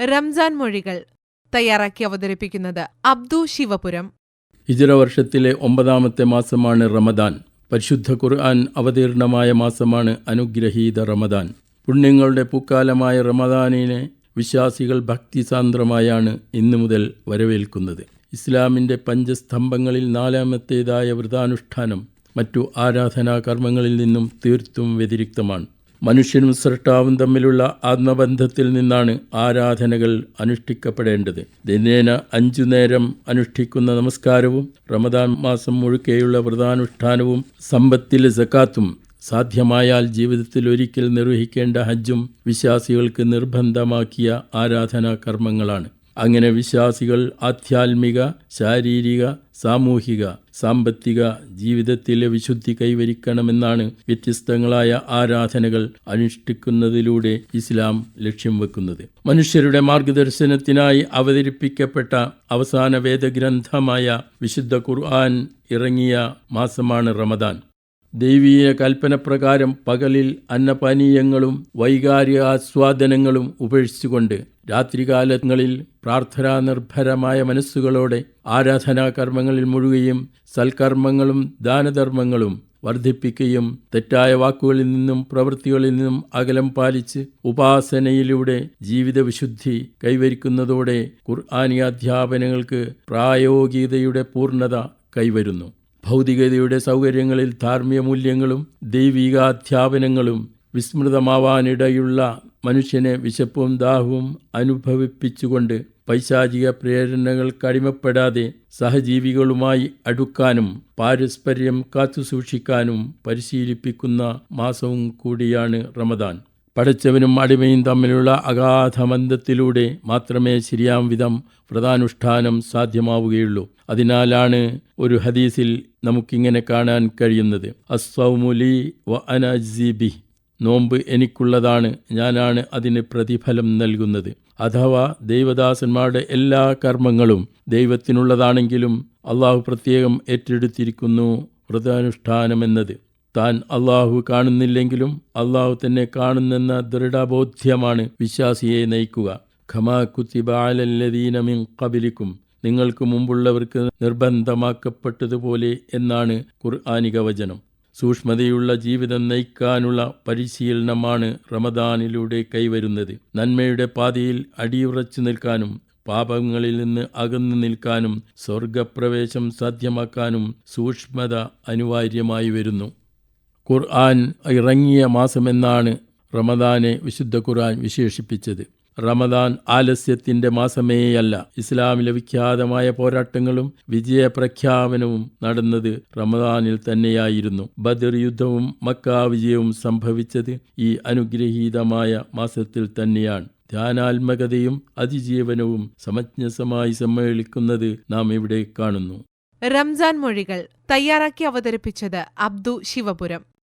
റംസാൻ മൊഴികൾ തയ്യാറാക്കി അവതരിപ്പിക്കുന്നത് അബ്ദു ശിവപുരം. ഹിജറ വർഷത്തിലെ ഒമ്പതാമത്തെ മാസമാണ് റമദാൻ. പരിശുദ്ധ ഖുർആൻ അവതീർണമായ മാസമാണ് അനുഗ്രഹീത റമദാൻ. പുണ്യങ്ങളുടെ പൂക്കാലമായ റമദാനിനെ വിശ്വാസികൾ ഭക്തിസാന്ദ്രമായാണ് ഇന്നു മുതൽ വരവേൽക്കുന്നത്. ഇസ്ലാമിന്റെ പഞ്ചസ്തംഭങ്ങളിൽ നാലാമത്തേതായ വ്രതാനുഷ്ഠാനം മറ്റു ആരാധനാ കർമ്മങ്ങളിൽ നിന്നും തീർത്തും വ്യതിരിക്തമാണ്. മനുഷ്യനും സൃഷ്ടാവും തമ്മിലുള്ള ആത്മബന്ധത്തിൽ നിന്നാണ് ആരാധനകൾ അനുഷ്ഠിക്കപ്പെടേണ്ടത്. ദിനേന അഞ്ചു നേരം അനുഷ്ഠിക്കുന്ന നമസ്കാരവും റമദാൻ മാസം മുഴുക്കെയുള്ള വ്രതാനുഷ്ഠാനവും സമ്പത്തിലെ സക്കാത്തും സാധ്യമായാൽ ജീവിതത്തിൽ ഒരിക്കൽ നിർവഹിക്കേണ്ട ഹജ്ജും വിശ്വാസികൾക്ക് നിർബന്ധമാക്കിയ ആരാധനാ കർമ്മങ്ങളാണ്. അങ്ങനെ വിശ്വാസികൾ ആധ്യാത്മിക ശാരീരിക സാമൂഹിക സാമ്പത്തിക ജീവിതത്തിലെ വിശുദ്ധി കൈവരിക്കണമെന്നാണ് വ്യത്യസ്തങ്ങളായ ആരാധനകൾ അനുഷ്ഠിക്കുന്നതിലൂടെ ഇസ്ലാം ലക്ഷ്യം വെക്കുന്നത്. മനുഷ്യരുടെ മാർഗദർശനത്തിനായി അവതരിപ്പിക്കപ്പെട്ട അവസാന വേദഗ്രന്ഥമായ വിശുദ്ധ ഖുർആൻ ഇറങ്ങിയ മാസമാണ് റമദാൻ. ദൈവീയ കൽപ്പനപ്രകാരം പകലിൽ അന്നപാനീയങ്ങളും വൈകാരികാസ്വാദനങ്ങളും ഉപേക്ഷിച്ചുകൊണ്ട് രാത്രികാലങ്ങളിൽ പ്രാർത്ഥനാനിർഭരമായ മനസ്സുകളോടെ ആരാധനാകർമ്മങ്ങളിൽ മുഴുകുകയും സൽക്കർമ്മങ്ങളും ദാനധർമ്മങ്ങളും വർദ്ധിപ്പിക്കുകയും തെറ്റായ വാക്കുകളിൽ നിന്നും പ്രവൃത്തികളിൽ നിന്നും അകലം പാലിച്ച് ഉപാസനയിലൂടെ ജീവിതവിശുദ്ധി കൈവരിക്കുന്നതോടെ ഖുർആാനിയാധ്യാപനങ്ങൾക്ക് പ്രായോഗികതയുടെ പൂർണത കൈവരുന്നു. ഭൗതികതയുടെ സൗകര്യങ്ങളിൽ ധാർമ്മിക മൂല്യങ്ങളും ദൈവികാധ്യാപനങ്ങളും വിസ്മൃതമാവാനിടയുള്ള മനുഷ്യനെ വിശപ്പും ദാഹവും അനുഭവിപ്പിച്ചുകൊണ്ട് പൈശാചിക പ്രേരണകൾ കടിമപ്പെടാതെ സഹജീവികളുമായി അടുക്കാനും പാരസ്പര്യം കാത്തുസൂക്ഷിക്കാനും പരിശീലിപ്പിക്കുന്ന മാസവും കൂടിയാണ് റമദാൻ. പടച്ചവനും അടിമയും തമ്മിലുള്ള അഗാധബന്ധത്തിലൂടെ മാത്രമേ ശരിയാം വിധം വ്രതാനുഷ്ഠാനം സാധ്യമാവുകയുള്ളൂ. അതിനാലാണ് ഒരു ഹദീസിൽ നമുക്കിങ്ങനെ കാണാൻ കഴിയുന്നത്. അസ്വമുലി വ അനജിബി നോമ്പ് എനിക്കുള്ളതാണ് ഞാനാണ് അതിന് പ്രതിഫലം നൽകുന്നത്. അഥവാ ദൈവദാസന്മാരുടെ എല്ലാ കർമ്മങ്ങളും ദൈവത്തിനുള്ളതാണെങ്കിലും അള്ളാഹു പ്രത്യേകം ഏറ്റെടുത്തിരിക്കുന്നു വ്രതാനുഷ്ഠാനമെന്നത്. താൻ അള്ളാഹു കാണുന്നില്ലെങ്കിലും അള്ളാഹു തന്നെ കാണുന്നെന്ന ദൃഢബോധ്യമാണ് വിശ്വാസിയെ നയിക്കുക. ഖമാ കുത്തിബ അലല്ലദീന മിൻ കബിലിക്കും നിങ്ങൾക്ക് മുമ്പുള്ളവർക്ക് നിർബന്ധമാക്കപ്പെട്ടതുപോലെ എന്നാണ് ഖുർആാനിക വചനം. സൂക്ഷ്മതയുള്ള ജീവിതം നയിക്കാനുള്ള പരിശീലനമാണ് റമദാനിലൂടെ കൈവരുന്നത്. നന്മയുടെ പാതയിൽ അടിയുറച്ചു നിൽക്കാനും പാപങ്ങളിൽ നിന്ന് അകന്നു നിൽക്കാനും സ്വർഗപ്രവേശം സാധ്യമാക്കാനും സൂക്ഷ്മത അനിവാര്യമായി വരുന്നു. ഖുർആൻ ഇറങ്ങിയ മാസമെന്നാണ് റമദാനെ വിശുദ്ധ ഖുർആൻ വിശേഷിപ്പിച്ചത്. റമദാൻ ആലസ്യത്തിന്റെ മാസമേയല്ല. ഇസ്ലാമിലെ വിഖ്യാതമായ പോരാട്ടങ്ങളും വിജയപ്രഖ്യാപനവും നടന്നത് റമദാനിൽ തന്നെയായിരുന്നു. ബദർ യുദ്ധവും മക്ക വിജയവും സംഭവിച്ചത് ഈ അനുഗ്രഹീതമായ മാസത്തിൽ തന്നെയാണ്. ധ്യാനാത്മകതയും അതിജീവനവും സമഞ്ജസമായി സമ്മേളിക്കുന്നത് നാം ഇവിടെ കാണുന്നു. റംസാൻ മൊഴികൾ തയ്യാറാക്കി അവതരിപ്പിച്ചത് അബ്ദു ശിവപുരം.